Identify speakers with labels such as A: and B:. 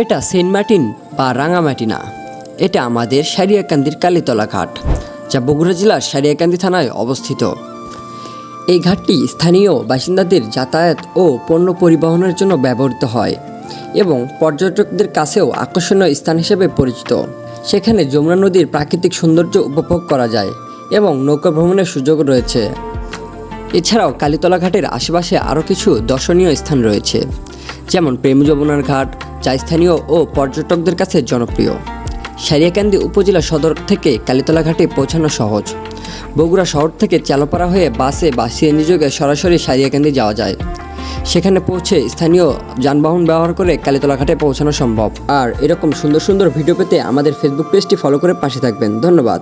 A: এটা Saint Martin বা রাঙামাটি না এটা আমাদের সারিয়াকান্দির কালীতলা ঘাট যা বগুড়া জেলার সারিয়াকান্দি থানায় অবস্থিত। এই ঘাটটি স্থানীয় বাসিন্দাদের যাতায়াত ও পণ্য পরিবহনের জন্য ব্যবহৃত হয় এবং পর্যটকদের কাছেও আকর্ষণীয় স্থান হিসেবে পরিচিত। সেখানে যমুনা নদীর প্রাকৃতিক সৌন্দর্য উপভোগ করা যায় এবং নৌকা ভ্রমণের সুযোগ রয়েছে। এছাড়াও কালীতলা ঘাটের আশেপাশে আরও কিছু দর্শনীয় স্থান রয়েছে, যেমন প্রেম যমুনার ঘাট যা স্থানীয় ও পর্যটকদের কাছে জনপ্রিয়। সারিয়াকান্দি উপজেলা সদর থেকে কালীতলা ঘাটে পৌঁছানো সহজ। বগুড়া শহর থেকে চালপাড়া হয়ে বাসে বা সিএনজি যোগে সরাসরি সারিয়াকান্দি যাওয়া যায়। সেখানে পৌঁছে স্থানীয় যানবাহন ব্যবহার করে কালীতলা ঘাটে পৌঁছানো সম্ভব। আর এরকম সুন্দর সুন্দর ভিডিও পেতে আমাদের ফেসবুক পেজটি ফলো করে পাশে থাকবেন। ধন্যবাদ।